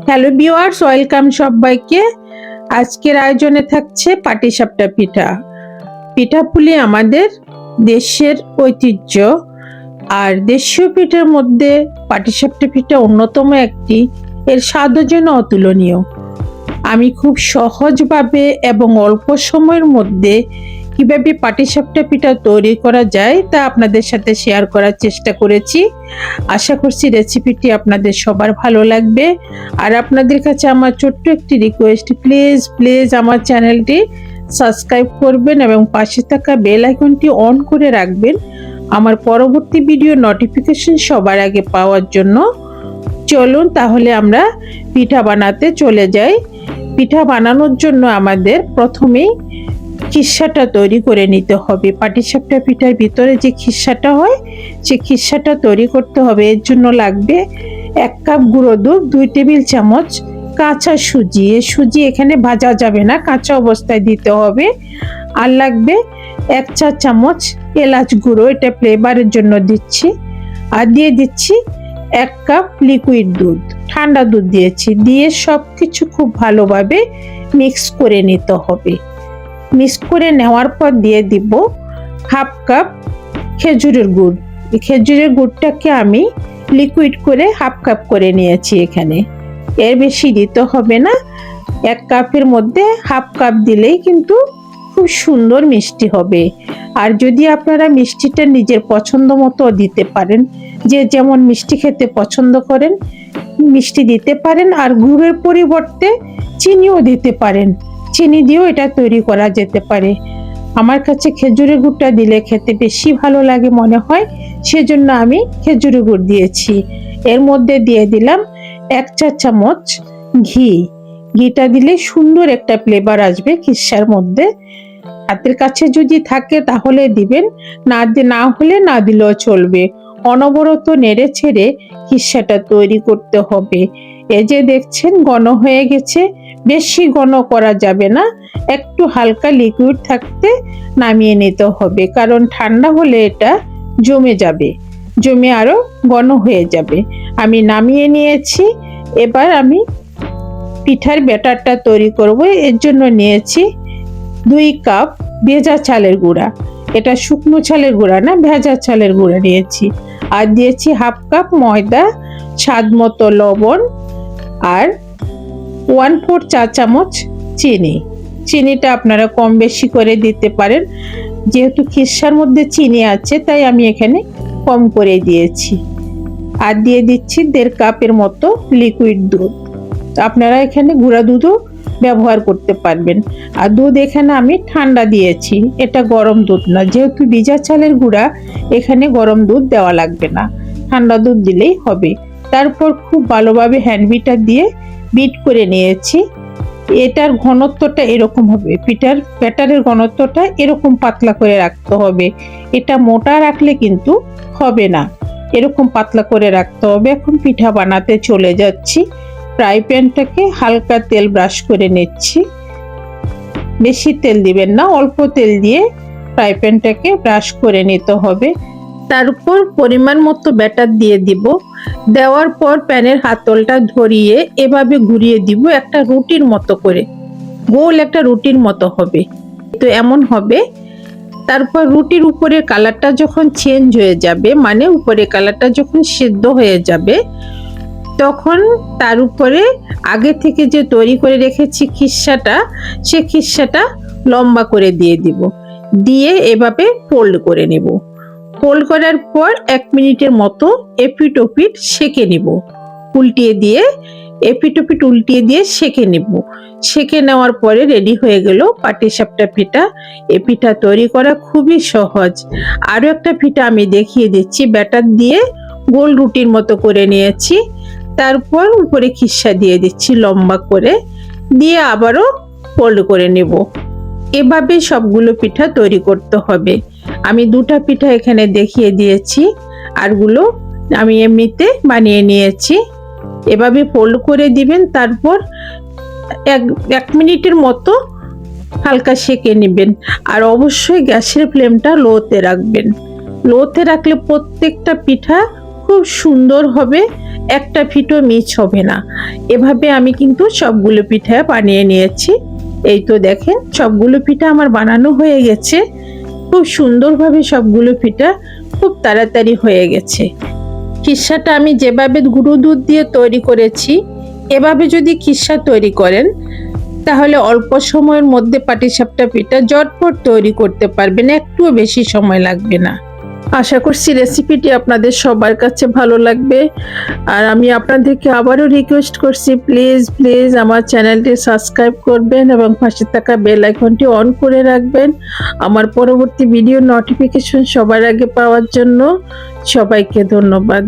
Hello viewers, welcome সবাইকে। আজকের আয়োজনে থাকছে পাটিসাপটা পিঠা। পিঠাপুলি আমাদের দেশের ঐতিহ্য। আর দেশীয় পিঠার মধ্যে পাটিসাপটা পিঠা অন্যতম একটি। এর স্বাদও যেন অতুলনীয়। আমি খুব সহজভাবে এবং অল্প সময়ের মধ্যে কীভাবে পাটিসাপটা পিঠা তৈরি করা যায় তা আপনাদের সাথে শেয়ার করার চেষ্টা করেছি। আশা করছি রেসিপিটি আপনাদের সবার ভালো লাগবে। আর আপনাদের কাছে আমার ছোট্ট একটি রিকোয়েস্ট প্লিজ প্লিজ আমার চ্যানেলটি সাবস্ক্রাইব করবেন এবং পাশে থাকা বেল আইকনটি অন করে রাখবেন। আমার পরবর্তী ভিডিও নোটিফিকেশন সবার আগে পাওয়ার জন্য। চলুন তাহলে আমরা পিঠা বানাতে চলে যাই। পিঠা বানানোর জন্য আমাদের প্রথমেই খিসাটা তৈরি করে নিতে হবে। পাটিসাপটা পিঠার ভিতরে যে খিসাটা হয়, সে খিসাটা তৈরি করতে হবে। এর জন্য লাগবে এক কাপ গুঁড়ো দুধ, দুই টেবিল চামচ কাঁচা সুজি। এ সুজি এখানে ভাজা যাবে না, কাঁচা অবস্থায় দিতে হবে। আর লাগবে এক চা চামচ এলাচ গুঁড়ো, এটা ফ্লেভারের জন্য দিচ্ছি। আর দিয়ে দিচ্ছি এক কাপ লিকুইড দুধ, ঠান্ডা দুধ দিয়েছি। দিয়ে সব কিছু খুব ভালোভাবে মিক্স করে নিতে হবে। মিক্স করে নেওয়ার পর দিয়ে দিব হাফ কাপ খেজুরের গুড়। খেজুরের গুড়টাকে আমি লিকুইড করে হাফ কাপ করে নিয়েছি এখানে। এর বেশি দিতে হবে না। এক কাপের মধ্যে হাফ কাপ দিলেই কিন্তু খুব সুন্দর মিষ্টি হবে। আর যদি আপনারা মিষ্টিটা নিজের পছন্দ মতো দিতে পারেন, যে যেমন মিষ্টি খেতে পছন্দ করেন, মিষ্টি দিতে পারেন আর গুড়ের পরিবর্তে চিনিও দিতে পারেন। চিনি দিয়েও এটা তৈরি করা যেতে পারে। আমার কাছে খেজুরের গুড়টা দিলে খেতে বেশি ভালো লাগে মনে হয়, সেজন্য আমি খেজুরের গুড় দিয়েছি। এর মধ্যে দিয়ে দিলাম এক চা চামচ ঘি। ঘিটা দিলে সুন্দর একটা ফ্লেভার আসবে খিসার মধ্যে। হাতের কাছে যদি থাকে তাহলে দিবেন, না না হলে না দিলেও চলবে। অনবরত নেড়ে ছেড়ে খিসাটা তৈরি করতে হবে। এই যে দেখছেন, ঘন হয়ে গেছে। বেশি ঘন করা যাবে না, একটু হালকা লিকুইড থাকতে নামিয়ে নিতে হবে, কারণ ঠান্ডা হলে এটা জমে যাবে, জমে আরও ঘন হয়ে যাবে। আমি নামিয়ে নিয়েছি, এবার আমি পিঠার ব্যাটারটা তৈরি করব, এর জন্য নিয়েছি দুই কাপ ভেজা চালের গুঁড়া। এটা শুকনো চালের গুঁড়া না, ভেজা চালের গুঁড়া নিয়েছি। আর দিয়েছি হাফ কাপ ময়দা, স্বাদ মতো লবণ আর ওয়ান ফোর চা চামচ চিনি। চিনিটা আপনারা কম বেশি করে দিতে পারেন। যেহেতু খিসার মধ্যে চিনি আছে, তাই আমি এখানে কম করে দিয়েছি। আর দিয়ে দিচ্ছি দেড় কাপের মতো লিকুইড দুধ। আপনারা এখানে গুঁড়া দুধও ব্যবহার করতে পারবেন। আর দুধ এখানে আমি ঠান্ডা দিয়েছি। এটা গরম দুধ না। যেহেতু ভিজা চালের গুঁড়া, এখানে গরম দুধ দেওয়া লাগবে না। ঠান্ডা দুধ দিলেই হবে। তারপর খুব ভালোভাবে হ্যান্ড বিটার দিয়ে বিট করে নিয়েছি। এটার ঘনত্বটা এরকম হবে। পিটার ব্যাটারের ঘনত্বটা এরকম পাতলা করে রাখতে হবে। এটা মোটা রাখলে কিন্তু হবে না। এরকম পাতলা করে রাখতে হবে। এখন পিঠা বানাতে চলে যাচ্ছি। ফ্রাই প্যানটাকে হালকা তেল ব্রাশ করে নিচ্ছি। বেশি তেল দিবেন না, অল্প তেল দিয়ে ফ্রাই প্যানটাকে ব্রাশ করে নিতে হবে। তার উপর পরিমাণ মতো ব্যাটার দিয়ে দিব। দেওয়ার পর প্যানের হাতলটা ধরিয়ে এভাবে ঘুরিয়ে দিব একটা রুটির মতো করে। গোল একটা রুটির মতো হবে। তো এমন হবে। তারপর রুটির উপরে কালারটা যখন চেঞ্জ হয়ে যাবে মানে উপরে কালারটা যখন সিদ্ধ হয়ে যাবে, তখন তার উপরে আগে থেকে যে তৈরি করে রেখেছি খিসাটা সে খিসাটা লম্বা করে দিয়ে দিব। দিয়ে এভাবে ফোল্ড করে নেব। ফোল্ড করার পর এক মিনিটের মতো এপিট ওপিট সেকে নিব। উল্টিয়ে দিয়ে এপিট ওপিট উল্টিয়ে দিয়ে সেকে নিব। সেকে নেওয়ার পরে রেডি হয়ে গেল পাটিসাপটা পিঠা এ পিঠা তৈরি করা খুবই সহজ। আরও একটা পিঠা আমি দেখিয়ে দিচ্ছি, ব্যাটার দিয়ে গোল রুটির মতো করে নিয়েছি। তারপর উপরে খিসা দিয়ে দিচ্ছি লম্বা করে। দিয়ে আবারও ফোল্ড করে নেব। এভাবে সবগুলো পিঠা তৈরি করতে হবে। আমি দুটা পিঠা এখানে দেখিয়ে দিয়েছি, আরগুলো আমি এমনিতে বানিয়ে নিয়েছি। এভাবে ফোল্ড করে দিবেন, তারপর এক এক মিনিটের মতো হালকা সেকে নেবেন। আর অবশ্যই গ্যাসের ফ্লেমটা লোতে রাখবেন। লোতে রাখলে প্রত্যেকটা পিঠা খুব সুন্দর হবে, একটা ফিটো মিচ হবে না। এভাবে আমি কিন্তু সবগুলো পিঠা বানিয়ে নিয়েছি। এই তো দেখেন, সবগুলো পিঠা আমার বানানো হয়ে গেছে। খুব সুন্দরভাবে সবগুলো পিঠা খুব তাড়াতাড়ি হয়ে গেছে। খিসাটা আমি যেভাবে গুঁড়ো দুধ দিয়ে তৈরি করেছি, এভাবে যদি খিসা তৈরি করেন, তাহলে অল্প সময়ের মধ্যে পাটিসাপটা পিঠা জটপট তৈরি করতে পারবেন, একটুও বেশি সময় লাগবে না। আশা করছি রেসিপিটি আপনাদের সবার কাছে ভালো লাগবে। আর আমি আপনাদেরকে আবারও রিকোয়েস্ট করছি প্লিজ প্লিজ আমার চ্যানেলটি সাবস্ক্রাইব করবেন এবং পাশে থাকা বেল আইকনটি অন করে রাখবেন। আমার পরবর্তী ভিডিও নোটিফিকেশন সবার আগে পাওয়ার জন্য সবাইকে ধন্যবাদ।